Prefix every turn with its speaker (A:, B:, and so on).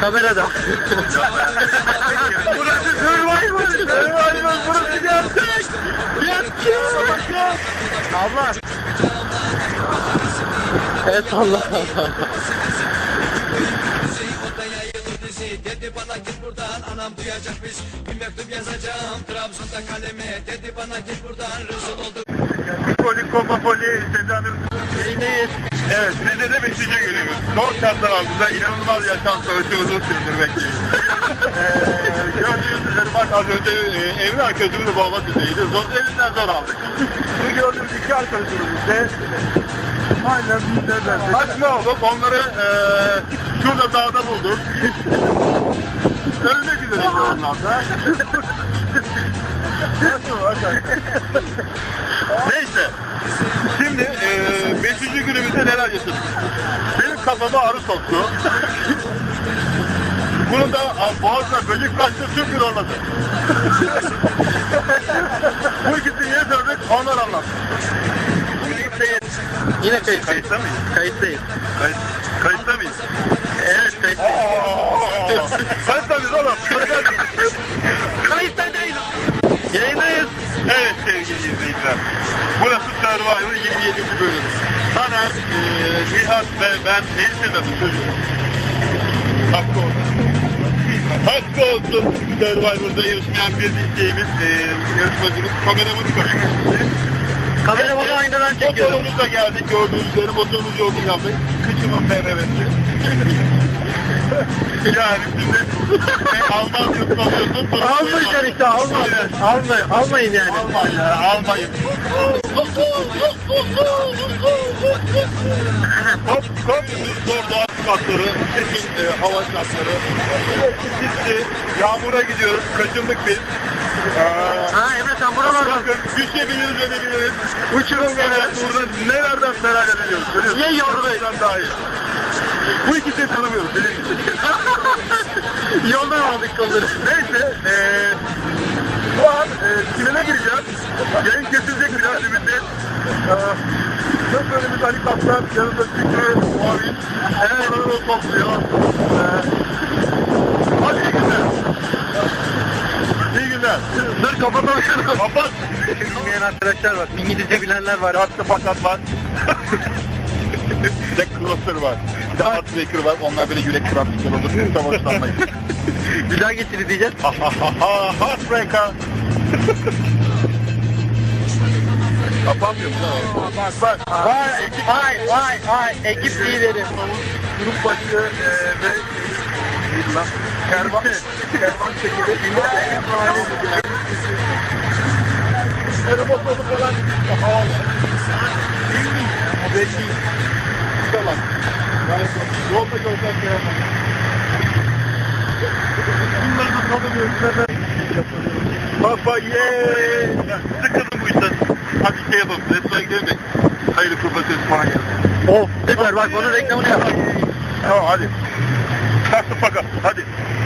A: Kamerada.
B: Burası Survivor. Survivor burası gerçek. Gerçek.
A: Abla. Evet Allah.
C: Dedi bana git buradan anam duyacakmış Bir mektup yazacağım Trabzon'da kaleme Dedi bana git buradan rezil oldu
B: Poli, Koma Poli, Sedan'ın
A: Yayındayız.
B: Evet, bizde de 5. günümüz. Zor şartlar altında inanılmaz yaşam savaşı uzun sürdürmekteyiz. ee, gördüğünüz üzere bak az önce e, evin arkadaşımızı boğmak üzereydi. Zor, elinden zor aldık. Bu gördüğünüz iki arkadaşımız ise aynen bizlerden. Kaç ne olduk? Onları e, şurada dağda bulduk. Ölmek üzereydi onlar da. Nasıl var? Şimdi eee beşinci günümüzde neler yaşadık? Benim kafama arı soktu. Bunu da boğazına böcek kaçtı tüm gün orladı. Bu ikisini yeni gördük, onlar anlattı.
A: Yine kayıttayız.
B: Kayıtta mıyız?
A: Kayıttayız.
B: Kayıt, kayıtta mıyız?
A: Evet kayıttayız.
B: Kayıtta mıyız oğlum?
A: Kayıtta değiliz. Yayındayız.
B: Evet sevgili izleyiciler. Burası Survivor 27. bölüm. Taner, eee Nihat ve ben Neyse de çocuğum. Hakkı olsun. Hakkı olsun Survivor'da yarışmayan bir diyeceğimiz eee yarışmacımız kameramız koyuyor.
A: Kameramanı aynadan çekiyorum.
B: Motorumuzla geldik gördüğünüz üzere motorumuz yolunu yaptık. Kıçımın BMW'si. Yani şimdi e, Alman kutlamıyorsun.
A: Almayacaksın işte alma. Alma, almayın yani.
B: Almayın ya, almayın. Hop hop zor doğa şartları, çekin e, hava şartları. Gitti, yağmura gidiyoruz, kaçındık biz. Ee,
A: Ha Emre sen buralardan.
B: düşebiliriz, ölebiliriz.
A: Uçurum
B: Evet,
A: gene.
B: burada nelerden feragat ediyoruz?
A: Niye yavru bey?
B: Daha iyi. Bu ikisini için.
A: Yoldan aldık kolları.
B: Neyse, eee bu an eee finale gireceğiz. Yayın kesilecek biraz limiti. Eee Çok önümüz Ali Kaptan, yanında Fikri, Muavin, her oraları topluyor. Eee hadi iyi günler. İyi günler.
A: Dur kapatalım şunu.
B: Kapat.
A: Bilmeyen arkadaşlar var. İngilizce bilenler var.
B: Hattı fakat var. bir de Crosser var. Bir de Heartbreaker var. Onlar böyle yürek kıran olur. Tam hoşlanmayın.
A: Bir daha getir diyeceğiz.
B: Heartbreaker. Kapamıyor mu? Bak,
A: Vay vay vay vay ekip lideri.
B: grup başı e, ve? Kervan, kervan çekimi. Araba sonu falan havalı. O belli. Tamam. Yani yolda görsen kervan. Bunları da tanımıyoruz. Baba yeee. Sıkıldım bu işten. Hadi şey yapalım. Restorana gidelim mi? Hayırlı kurbatıyoruz falan yapalım.
A: Of süper bak onun reklamını yap.
B: Tamam hadi. Kalktı fakat. Hadi.